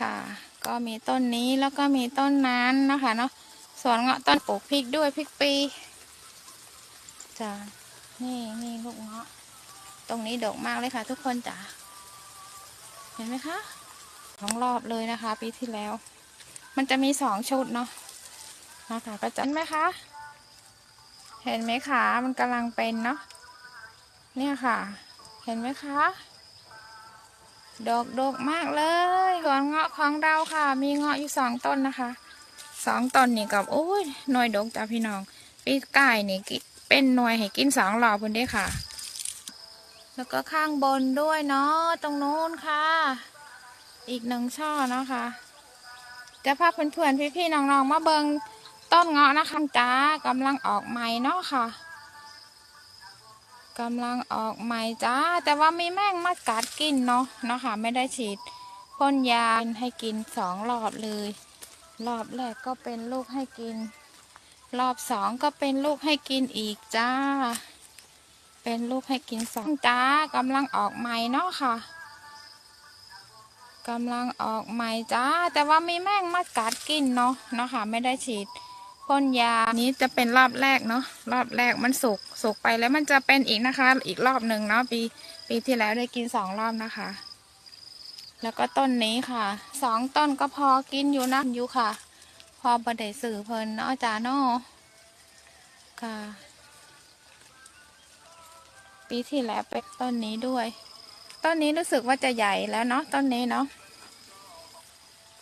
ค่ะ ก็มีต้นนี้แล้วก็มีต้นนั้นนะคะเนาะสวนเงาะต้นปลูกพริกด้วยพริกปีจ้ะนี่นี่ลูกเงาะ ตรงนี้ดกมากเลยค่ะ ทุกคนจ้ะเห็นไหมคะท้องรอบเลยนะคะ ปีที่แล้ว มันจะมีสองชุดเนาะนะคะก็จะเห็นไหมคะเห็นไหมคะมันกำลังเป็นเนาะเนี่ยค่ะ เห็นไหมคะ ดอกดกมากเลยสวนเงาะของเราค่ะ มีเงาะอยู่สองต้นนะคะสองต้นนี่กับโอ้ยหน่วยดกจ้าพี่น้องปีกายนี่เป็นหน่วยให้กินสองหลอพุ่นด้ค่ะ แล้วก็ข้างบนด้วยเนาะตรงโน้นค่ะ อีกหนึ่งช่อเนาะค่ะจะพาเพื่อนๆพี่ๆน้องๆมาเบิงต้นเงาะนะคะจ้ากำลังออกใหม่เนาะค่ะ กำลังออกใหม่จ้า แต่ว่ามีแมงมากัดกินเนาะเนาะค่ะไม่ได้ฉีดพ่นยาให้กินสองรอบเลย รอบแรกก็เป็นลูกให้กิน รอบสองก็เป็นลูกให้กินอีกจ้า เป็นลูกให้กินสองจ้ากำลังออกใหม่เนาะค่ะกำลังออกใหม่จ้า แต่ว่ามีแมงมากัดกินเนาะเนาะค่ะไม่ได้ฉีด พ่นยา นี้จะเป็นรอบแรกเนาะ รอบแรกมันสุก สุกไปแล้วมันจะเป็นอีกนะคะ อีกรอบหนึ่งเนาะ ปี ปีที่แล้วได้กินสองรอบนะคะ แล้วก็ต้นนี้ค่ะ สองต้นก็พอกินอยู่นะอยู่ค่ะ พอบไดสื่อเพลินเนาะจ้าเนาะค่ะ ปีที่แล้วไปต้นนี้ด้วย ต้นนี้รู้สึกว่าจะใหญ่แล้วเนาะ ต้นนี้เนาะ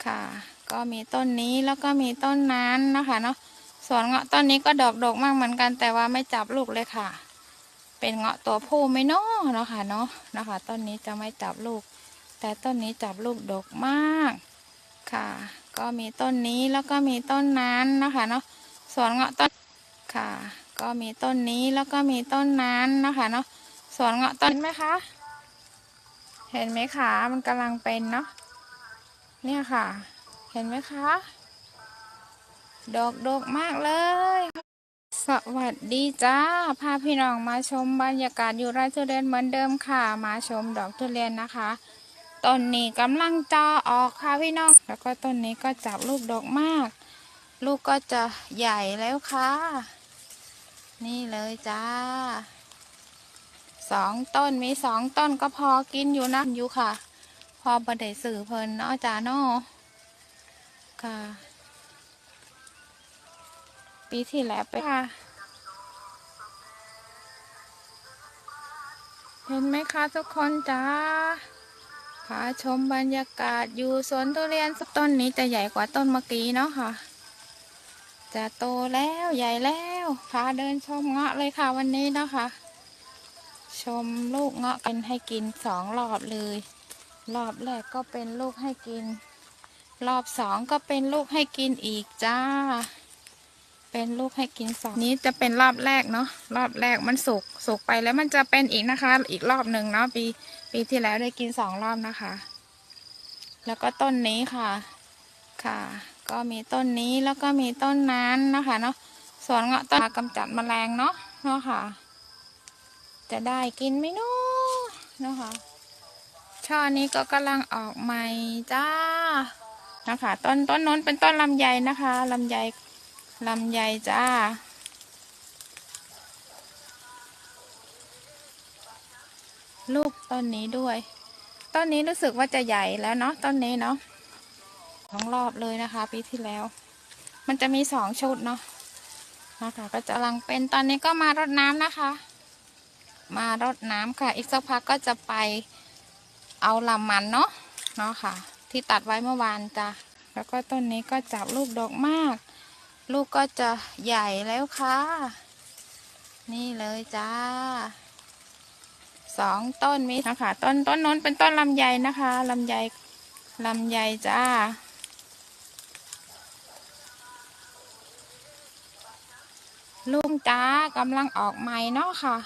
ค่ะก็มีต้นนี้แล้วก็มีต้นนั้นนะคะเนาะ ส่วนเงาะต้นนี้ก็ดอกดกมากเหมือนกัน แต่ว่าไม่จับลูกเลยค่ะ เป็นเงาะตัวผู้ไม่นาะเนาะค่ะเนาะนะคะต้นนี้จะไม่จับลูก แต่ต้นนี้จับลูกดกมากค่ะ ก็มีต้นนี้แล้วก็มีต้นนั้นนะคะเนาะส่วนเงาะต้นค่ะ ก็มีต้นนี้แล้วก็มีต้นนั้นนะคะเนาะส่วนเงาะต้นเห็นไหมคะเห็นไหมคะมันกำลังเป็นเนาะเนี่ยค่ะ เห็นไหมคะ ดอกดกมากเลย สวัสดีจ้า พาพี่น้องมาชมบรรยากาศอยู่ไร่ทุเรียนเหมือนเดิมค่ะ มาชมดอกทุเรียนนะคะต้นนี้กำลังจะออกค่ะพี่น้อง แล้วก็ต้นนี้ก็จับลูกดอกมาก ลูกก็จะใหญ่แล้วค่ะ นี่เลยจ้า สองต้นมีสองต้นก็พอกินอยู่นะอยู่ค่ะ พอบไดสื่อเพลินเนาะจ้าเนาะค่ะ ปีที่แล้วไปค่ะ เห็นไหมคะทุกคนจ้าพาชมบรรยากาศอยู่สวนทุเรียนต้นนี้จะใหญ่กว่าต้นเมื่อกี้เนาะค่ะ จะโตแล้วใหญ่แล้วพาเดินชมเงาะเลยค่ะวันนี้เนาะคะชมลูกเงาะกันให้กินสองรอบเลย รอบแรกก็เป็นลูกให้กิน รอบสองก็เป็นลูกให้กินอีกจ้า เป็นลูกให้กินสองนี้จะเป็นรอบแรกเนาะรอบแรกมันสุกสุกไปแล้วมันจะเป็นอีกนะคะ อีกรอบหนึ่งเนาะปีปีที่แล้วได้กินสองรอบนะคะ แล้วก็ต้นนี้ค่ะค่ะ ก็มีต้นนี้แล้วก็มีต้นนั้นนะคะเนาะสวนเงาะต้นกำจัดแมลงเนาะเนาะค่ะ จะได้กินไหมเนาะเนาะค่ะช่อนี้ก็กำลังออกใหม่จ้านะคะต้นต้นน้นเป็นต้นลำไยนะคะลำไย ลำไยจ้า ลูกต้นนี้ด้วย ต้นนี้รู้สึกว่าจะใหญ่แล้วเนาะต้นนี้เนาะทั้งรอบเลยนะคะ ปีที่แล้ว มันจะมีสองชุดเนาะนะคะก็จะกำลังเป็นตอนนี้ก็มารดน้ำนะคะ มารดน้ำค่ะ อีกสักพักก็จะไปเอาลำมันเนาะเนาะค่ะ ที่ตัดไว้เมื่อวานจ้ะแล้วก็ต้นนี้ก็จับลูกดอกมาก ลูกก็จะใหญ่แล้วค่ะ นี่เลยจ้าสองต้นมีนะคะ ต้นต้นน้นเป็นต้นลำไยนะคะลำไยลำไยจ้าลูกจ้ากำลังออกใหม่เนาะค่ะ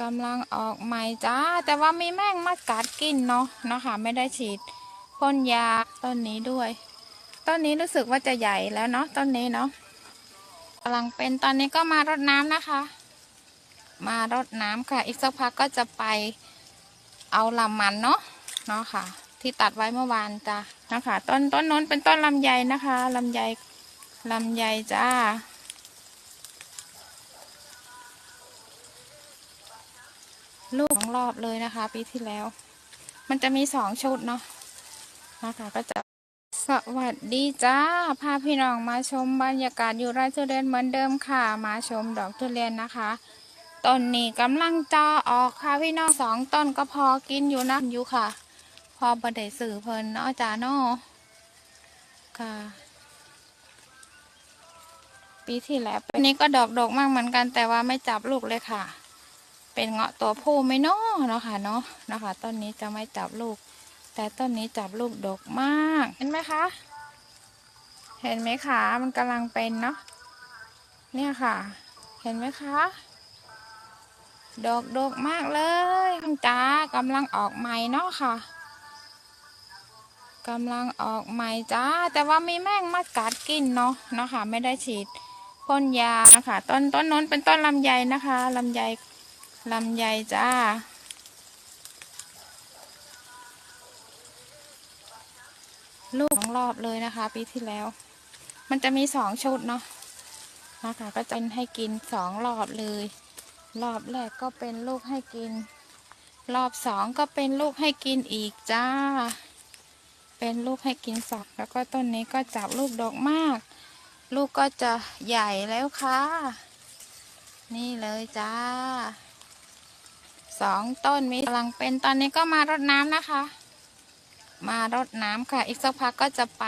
กำลังออกใหม่จ้า แต่ว่ามีแมงมากัดกินเนาะเนาะค่ะไม่ได้ฉีดพ่นยาต้นนี้ด้วย ต้นนี้รู้สึกว่าจะใหญ่แล้วเนาะต้นนี้เนาะกำลังเป็นตอนนี้ก็มารดน้ำนะคะ มารดน้ำค่ะ อีกสักพักก็จะไปเอาลำมันเนาะเนาะค่ะ ที่ตัดไว้เมื่อวานจ้ะนะคะต้นต้นน้นเป็นต้นลำไยนะคะลำไยลำไยจ้าลูกสองรอบเลยนะคะ ปีที่แล้ว มันจะมีสองชุดเนาะนะคะก็จะ สวัสดีจ้า พาพี่น้องมาชมบรรยากาศอยู่ไร่ทุเรียนเหมือนเดิมค่ะ มาชมดอกทุเรียนนะคะต้นนี้กำลังจะออกค่ะพี่น้องสองต้นก็พอกินอยู่นะอยู่ค่ะ พอประเดี๋สื่อเพลินเนาะจ้าเนาะค่ะ ปีที่แล้วปีนี้ก็ดอกดกมากเหมือนกันแต่ว่าไม่จับลูกเลยค่ะ เป็นเงาะตัวผู้ไม่เนาะเนาะค่ะเนาะนะคะต้นนี้จะไม่จับลูก แต่ต้นนี้จับลูกดกมาก เห็นไหมคะ เห็นไหมคะ มันกำลังเป็นเนาะ เนี่ยค่ะ เห็นไหมคะ ดอกดกมากเลยจ้ากำลังออกใหม่เนาะค่ะกำลังออกใหม่จ้า แต่ว่ามีแมงมากัดกินเนาะเนาะค่ะไม่ได้ฉีดพ่นยานะคะ ต้นต้นน้นเป็นต้นลำไยนะคะลำไยลำไยจ้า ลูกสองรอบเลยนะคะ ปีที่แล้ว มันจะมีสองชุดเนาะนะคะก็จะให้กินสองรอบเลย รอบแรกก็เป็นลูกให้กิน รอบสองก็เป็นลูกให้กินอีกจ้า เป็นลูกให้กินสองแล้วก็ต้นนี้ก็จับลูกดอกมาก ลูกก็จะใหญ่แล้วค่ะ นี่เลยจ้าสองต้นมีกำลังเป็นตอนนี้ก็มารดน้ำนะคะ มารดน้ำค่ะ อีกสักพักก็จะไป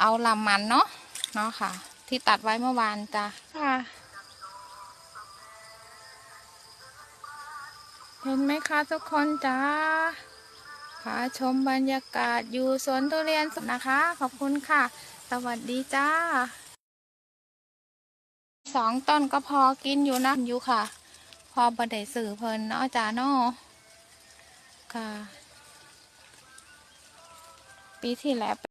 เอาลำมันเนาะเนาะค่ะ ที่ตัดไว้เมื่อวานจ้ะค่ะ เห็นไหมคะทุกคนจ้าพาชมบรรยากาศอยู่สวนทุเรียนสุดนะคะ ขอบคุณค่ะ สวัสดีจ้าสองต้นก็พอกินอยู่นะอยู่ค่ะ พอประเดี๋สื่อเพลินเนาะจ้าเนาะค่ะ ปีที่แล้วไป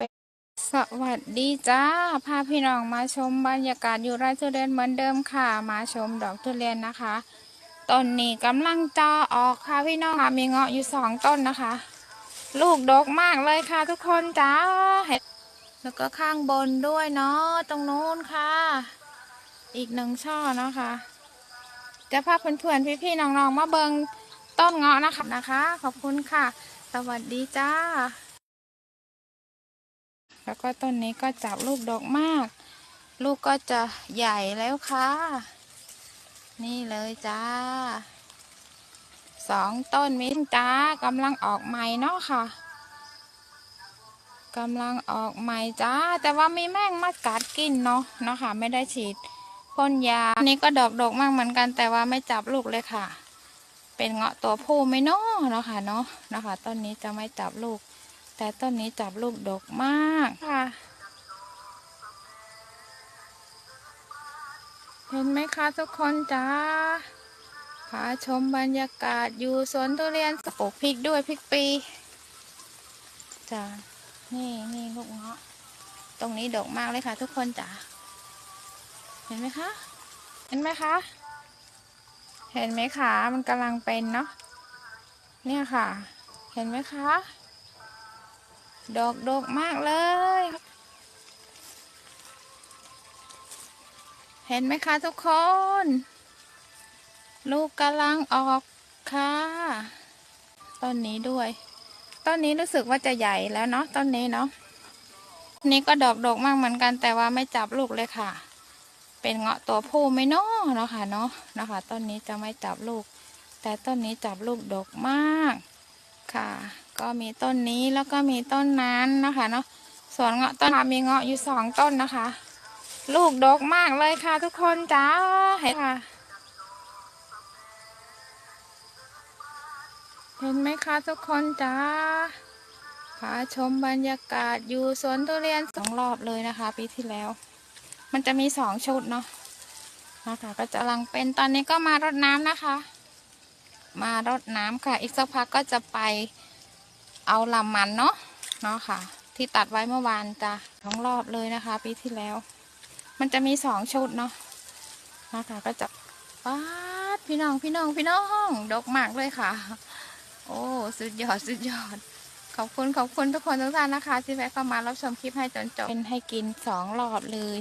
สวัสดีจ้า พาพี่น้องมาชมบรรยากาศอยู่ไร่ทุเรียนเหมือนเดิมค่ะ มาชมดอกทุเรียนนะคะต้นนี้กำลังจะออกค่ะพี่น้องค่ะมีเงาะอยู่สองต้นนะคะ ลูกดกมากเลยค่ะทุกคนจ้าแล้วก็ข้างบนด้วยเนาะตรงนู้นค่ะ อีกหนึ่งช่อเนาะค่ะจะพาเพื่อนๆพี่ๆน้องๆมาเบิงต้นเงาะนะคะนะคะ ขอบคุณค่ะ สวัสดีจ้า แล้วก็ต้นนี้ก็จับลูกดอกมาก ลูกก็จะใหญ่แล้วค่ะ นี่เลยจ้าสองต้นมิ้นจ้ากำลังออกใหม่เนาะค่ะกำลังออกใหม่จ้า แต่ว่ามีแมงมากัดกินเนาะเนาะค่ะ ไม่ได้ฉีดพ่นยาอันนี้ก็ดอกดกมากเหมือนกัน แต่ว่าไม่จับลูกเลยค่ะ เป็นเงาะตัวผู้ไม่เนาะเนาะค่ะเนาะนะคะต้นนี้จะไม่จับลูก แต่ต้นนี้จับลูกดกมากค่ะ เห็นไหมคะทุกคนจ้าพาชมบรรยากาศอยู่สวนทุเรียนปกพริกด้วยพริกปีจ้านี่นี่ลูกเงาะ ตรงนี้ดกมากเลยค่ะ ทุกคนจ้าเห็นไหมคะ เห็นไหมคะ เห็นไหมคะ มันกำลังเป็นเนาะ เนี่ยค่ะ เห็นไหมคะ ดอกดกมากเลย เห็นไหมคะทุกคน ลูกกำลังออกค่ะ ต้นนี้ด้วย ต้นนี้รู้สึกว่าจะใหญ่แล้วเนาะ ต้นนี้เนาะ นี่ก็ดอกดกมากเหมือนกันแต่ว่าไม่จับลูกเลยค่ะ เป็นเงาะตัวผู้ไม่นาะเนาะค่ะเนาะนะคะ ต้นนี้จะไม่จับลูก แต่ต้นนี้จับลูกดกมากค่ะ ก็มีต้นนี้แล้วก็มีต้นนั้นนะคะเนาะสวนเงาะต้นมีเงาะอยู่สองต้นนะคะ ลูกดกมากเลยค่ะทุกคนจ้าเห็นค่ะ เห็นไหมคะทุกคนจ้าพาชมบรรยากาศอยู่สวนทุเรียนสองรอบเลยนะคะ ปีที่แล้ว มันจะมีสองชุดเนาะนะคะก็จะกำลังเป็นตอนนี้ก็มารดน้ำนะคะ มารดน้ำค่ะ อีกสักพักก็จะไป เอาลำมันเนาะเนาะค่ะ ที่ตัดไว้เมื่อวานจ้ะสองรอบเลยนะคะ ปีที่แล้ว มันจะมีสองชุดเนาะนะคะก็จะป้าดพี่น้องพี่น้องพี่น้องดกมากเลยค่ะ โอ้สุดยอดสุดยอดขอบคุณขอบคุณทุกคนทุกท่านนะคะ ที่แวะเข้ามารับชมคลิปให้จนจบเป็นให้กินสองรอบเลย